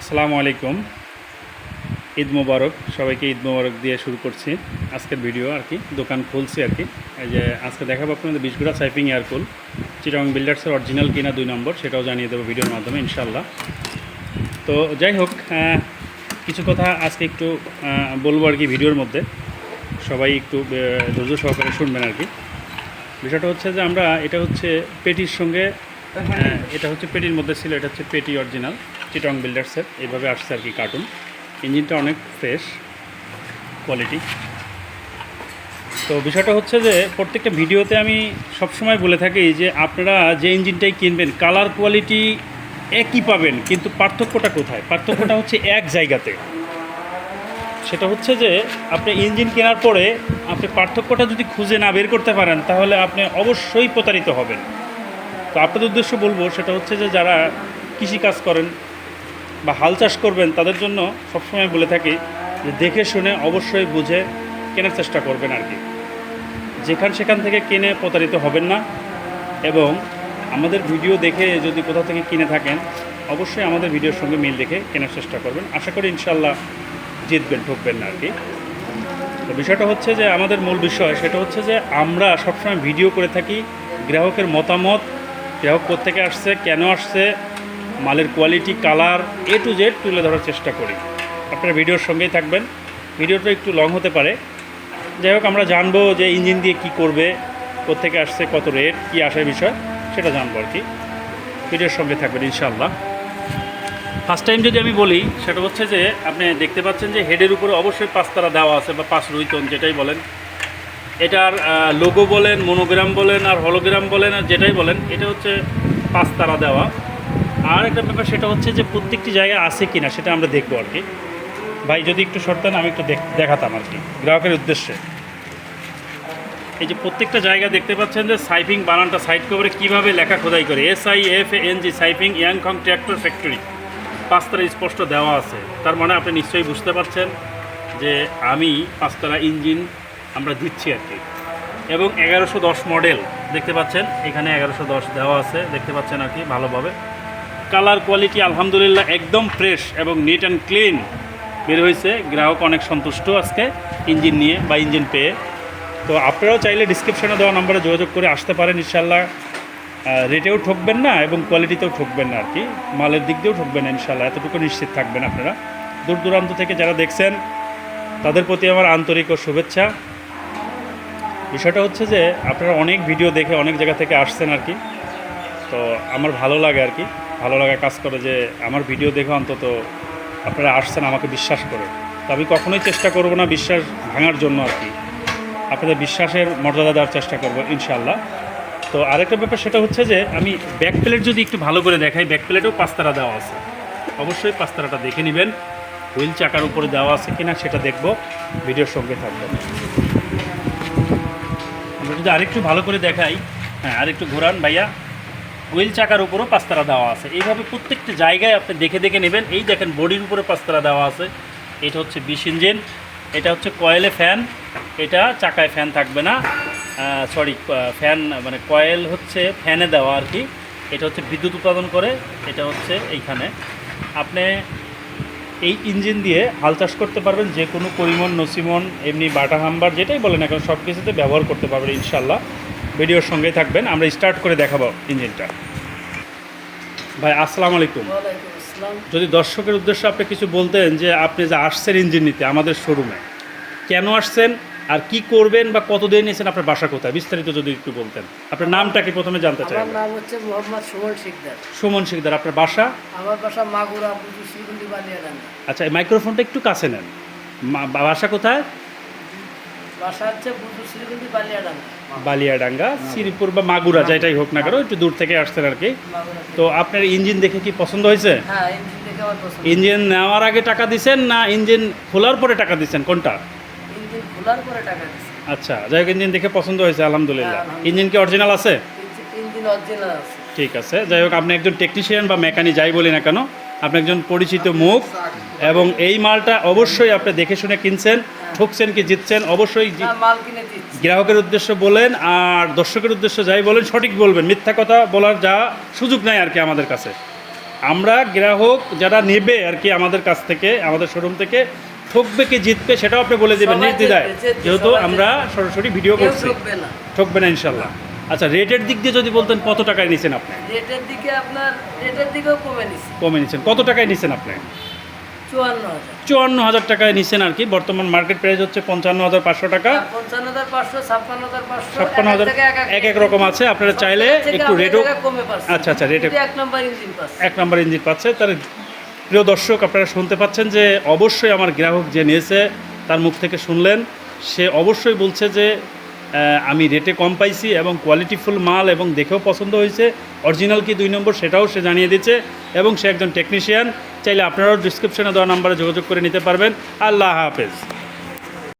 আসসালামু আলাইকুম। ঈদ মোবারক। সবাইকে ঈদ মোবারক দিয়ে শুরু করছি আজকের ভিডিও আর কি। দোকান খুলছি আর কি। এই যে আজকে দেখাবো আপনাদের বিশগুড়া সাইপিং এয়ারকুল চিটং বিল্ডার্সের অরিজিনাল কিনা দুই নম্বর, সেটাও জানিয়ে দেবো ভিডিওর মাধ্যমে ইনশাল্লাহ তো যাই হোক কিছু কথা আজকে একটু বলব আর কি ভিডিওর মধ্যে। সবাই একটু ধৈর্য সহকারে শুনবেন আর কি। বিষয়টা হচ্ছে যে আমরা, এটা হচ্ছে পেটির সঙ্গে এটা হচ্ছে পেটির মধ্যে ছিল, এটা হচ্ছে পেটি অরিজিনাল। চিটং বিল্ডার্সের এইভাবে আসছে আর কি কার্টুন ইঞ্জিনটা অনেক ফ্রেশ কোয়ালিটি তো বিষয়টা হচ্ছে যে, প্রত্যেকটা ভিডিওতে আমি সবসময় বলে থাকি যে, আপনারা যে ইঞ্জিনটাই কিনবেন কালার কোয়ালিটি একই পাবেন, কিন্তু পার্থক্যটা কোথায়? পার্থক্যটা হচ্ছে এক জায়গাতে। সেটা হচ্ছে যে, আপনি ইঞ্জিন কেনার পরে আপনি পার্থক্যটা যদি খুঁজে না বের করতে পারেন, তাহলে আপনি অবশ্যই প্রতারিত হবেন। তো আপনাদের উদ্দেশ্য বলব, সেটা হচ্ছে যে, যারা কৃষিকাজ করেন বা হাল চাষ করবেন তাদের জন্য সবসময় বলে থাকি যে দেখে শুনে অবশ্যই বুঝে কেনার চেষ্টা করবেন আর কি। যেখান সেখান থেকে কিনে প্রতারিত হবেন না এবং আমাদের ভিডিও দেখে যদি কোথাও থেকে কিনে থাকেন, অবশ্যই আমাদের ভিডিওর সঙ্গে মিল রেখে কেনার চেষ্টা করবেন। আশা করি ইনশাল্লাহ জিতবেন, ঠকবেন না আর কি। তো বিষয়টা হচ্ছে যে আমাদের মূল বিষয় সেটা হচ্ছে যে আমরা সবসময় ভিডিও করে থাকি, গ্রাহকের মতামত, গ্রাহক কোথেকে আসছে, কেন আসছে মালের quality colour A to Z তুলে ধরার চেষ্টা করি। আপনারা ভিডিওর সঙ্গেই থাকবেন। ভিডিওটা একটু লং হতে পারে। যাই হোক, আমরা জানব যে ইঞ্জিন দিয়ে কি করবে কোথেকে আসছে, কত রেট কী আসার বিষয়, সেটা জানব আর কি। ভিডিওর সঙ্গে থাকবেন, ইনশাআল্লাহ। ফার্স্ট টাইম যদি আমি বলি, সেটা হচ্ছে যে আপনি দেখতে পাচ্ছেন যে হেডের উপরে অবশ্যই পাঁচতারা দেওয়া আছে, বা পাঁচ রুইতন যেটাই বলেন। এটার লোগো বলেন মনোগ্রাম বলেন, আর হলোগ্রাম বলেন, আর যেটাই বলেন, এটা হচ্ছে পাঁচতারা দেওয়া। আর একটা ব্যাপার, সেটা হচ্ছে যে প্রত্যেকটি জায়গায় আছে কি না সেটা আমরা দেখব আর কি। ভাই, যদি একটু সরতেন আমি একটু দেখ- দেখাতাম আর কি, গ্রাহকের উদ্দেশ্যে। এই যে প্রত্যেকটা জায়গা দেখতে পাচ্ছেন যে সাইপিং বানানটা সাইড কভারে কীভাবে লেখা খোদাই করে। S I F N G সাইপিং ইয়াংখং ট্র্যাক্টর ফ্যাক্টরি। পাঁচতারা স্পষ্ট দেওয়া আছে। তার মানে আপনি নিশ্চয়ই বুঝতে পারছেন যে আমি পাঁচতারা ইঞ্জিন আমরা দিচ্ছি আর কি। এবং এগারোশো দশ মডেল, দেখতে পাচ্ছেন? এখানে এগারোশো দশ দেওয়া আছে, দেখতে পাচ্ছেন আর কি ভালোভাবে। কালার কোয়ালিটি আলহামদুলিল্লাহ একদম ফ্রেশ এবং নিট অ্যান্ড ক্লিন বের হয়েছে। গ্রাহক অনেক সন্তুষ্ট আজকে ইঞ্জিন নিয়ে বা ইঞ্জিন পেয়ে। তো আপনারাও চাইলে ডিসক্রিপশনে দেওয়া নম্বরে যোগাযোগ করে আসতে পারেন ইনশাল্লাহ রেটেও ঠকবেন না এবং কোয়ালিটিতেও ঠকবেন না আর কি মালের দিক দিয়েও ঠকবেন না ইনশাল্লাহ এতটুকু নিশ্চিত থাকবেন আপনারা। দূর দূরান্ত থেকে যারা দেখছেন, তাদের প্রতি আমার আন্তরিক ও শুভেচ্ছা। বিষয়টা হচ্ছে যে, আপনারা অনেক ভিডিও দেখে অনেক জায়গা থেকে আসছেন আর কি তো আমার ভালো লাগে আর কি ভালো লাগা কাজ করে যে আমার ভিডিও দেখে অন্তত আপনারা আসছেন আমাকে বিশ্বাস করে। তো আমি কখনোই চেষ্টা করব না বিশ্বাস ভাঙার জন্য আর কি। আপনাদের বিশ্বাসের মর্যাদা দেওয়ার চেষ্টা করব ইনশাল্লাহ তো আরেকটা ব্যাপার সেটা হচ্ছে যে আমি ব্যাক প্লেট যদি একটু ভালো করে দেখাই ব্যাক প্লেটেও পাস্তারা দেওয়া আছে। অবশ্যই পাস্তারাটা দেখে নেবেন। হুইল চাকার উপরে দেওয়া আছে কিনা সেটা দেখব। ভিডিওর সঙ্গে থাকবে আমরা যদি আরেকটু ভালো করে দেখাই হ্যাঁ আরেকটু ঘোরান ভাইয়া। হুইল চাকার উপরও পাস্তারা দেওয়া আছে। এইভাবে প্রত্যেকটা জায়গায় আপনি দেখে দেখে নেবেন। এই দেখেন, বডির উপরে পাস্তারা দেওয়া আছে। এটা হচ্ছে বিশ ইঞ্জিন। এটা হচ্ছে কয়েলে ফ্যান। এটা চাকায় ফ্যান থাকবে না। সরি ফ্যান মানে কয়েল হচ্ছে ফ্যানে দেওয়া আর কি। এটা হচ্ছে বিদ্যুৎ উৎপাদন করে। এটা হচ্ছে এইখানে। আপনি এই ইঞ্জিন দিয়ে হাল চাষ করতে পারবেন। যে কোনো পরিমণ নসিমন, এমনি বাটা হাম্বার, যেটাই বলেন এখন সব কিছুতে ব্যবহার করতে পারবেন ইনশাল্লাহ। ভিডিওর সঙ্গে থাকবেন। আমরা স্টার্ট করে দেখাবো ইঞ্জিনটা ভাই আসসালামু আলাইকুম। যদি দর্শকের উদ্দেশ্যে আপনি কিছু বলতেন যে আপনি যে আসছেন ইঞ্জিন নিতে আমাদের শোরুমে কেন আসছেন আর কি করবেন বা কতদিন নিয়েছেন আপনার বাসা কোথায়? বিস্তারিত যদি একটু বলতেন। আপনার নামটা কি প্রথমে জানতে চাই আমার নাম হচ্ছে মোহাম্মদ সুমন শিকদার। সুমন শিকদার আপনার বাসা? আমার বাসা মাগুরা আচ্ছা এই মাইক্রোফোনটা একটু কাছে নেন। বাসা কোথায় বাসা হচ্ছে বুঝু শ্রীগুন্ডি বালিয়াডাঙ্গা। শ্রীপুর বা মাগুরা যেটাই হোক না কেন একটু দূর থেকে আসছেন আর কি। তো আপনার ইঞ্জিন দেখে কি পছন্দ হয়েছে? হ্যাঁ ইঞ্জিন দেখে আমার পছন্দ। ইঞ্জিন নেওয়ার আগে টাকা দিছেন না ইঞ্জিন খোলার পরে টাকা দিছেন? কোনটা? ইঞ্জিন খোলার পরে টাকা দিচ্ছে আচ্ছা যাই হোক ইঞ্জিন দেখে পছন্দ হয়েছে আলহামদুলিল্লাহ। হ্যাঁ, ইঞ্জিন কি অরিজিনাল আছে? অরিজিনাল আছে। ঠিক আছে যাই হোক আপনি একজন টেকনিশিয়ান বা মেকানিক যাই বলি না কেন আপনি একজন পরিচিত মুখ এবং এই মালটা অবশ্যই আপনি দেখে শুনে কিনছেন। ঠকছেন কি জিতছেন? অবশ্যই গ্রাহকের উদ্দেশ্য বলেন আর দর্শকের উদ্দেশ্য যাই বলেন সঠিক বলবেন। মিথ্যা কথা বলার যা সুযোগ নাই আর কি আমাদের কাছে। আমরা গ্রাহক যারা নেবে আর কি আমাদের কাছ থেকে আমাদের শোরুম থেকে ঠকবে কি জিতবে সেটাও আপনি বলে দেবেন জিতবে, যেহেতু আমরা সরাসরি ভিডিও করছি। ঠকবে না। ইনশাল্লাহ আচ্ছা রেটের দিক দিয়ে যদি বলতেন কত টাকায় নিছেন আপনি? রেটের দিকে আপনার রেটের দিকেও কমে নিছি। কমে নিছেন। কত টাকায় নিছেন আপনি? চুয়ান্ন হাজার। টাকায় নিছেন আর কি। বর্তমান মার্কেট প্রাইস হচ্ছে পঞ্চান্ন হাজার পাঁচশো টাকা। ছাপ্পান্ন হাজার এক এক রকম আছে। আপনারা চাইলে একটু রেটও আচ্ছা, আচ্ছা, এ- এক নম্বর ইঞ্জিন পাচ্ছে। এক নম্বর ইঞ্জিন পাচ্ছে। তার প্রিয় দর্শক আপনারা শুনতে পাচ্ছেন যে অবশ্যই আমার গ্রাহক যে নিয়েছে তার মুখ থেকে শুনলেন। সে অবশ্যই বলছে যে আমি রেটে কম পাইছি এবং কোয়ালিটিফুল মাল এবং দেখেও পছন্দ হয়েছে। অরিজিনাল কি দুই নম্বর সেটাও সে জানিয়ে দিচ্ছে এবং সে একজন টেকনিশিয়ান চাইলে আপনারাও ডিসক্রিপশনে দেওয়া নাম্বারে যোগাযোগ করে নিতে পারবেন। আল্লাহ হাফেজ।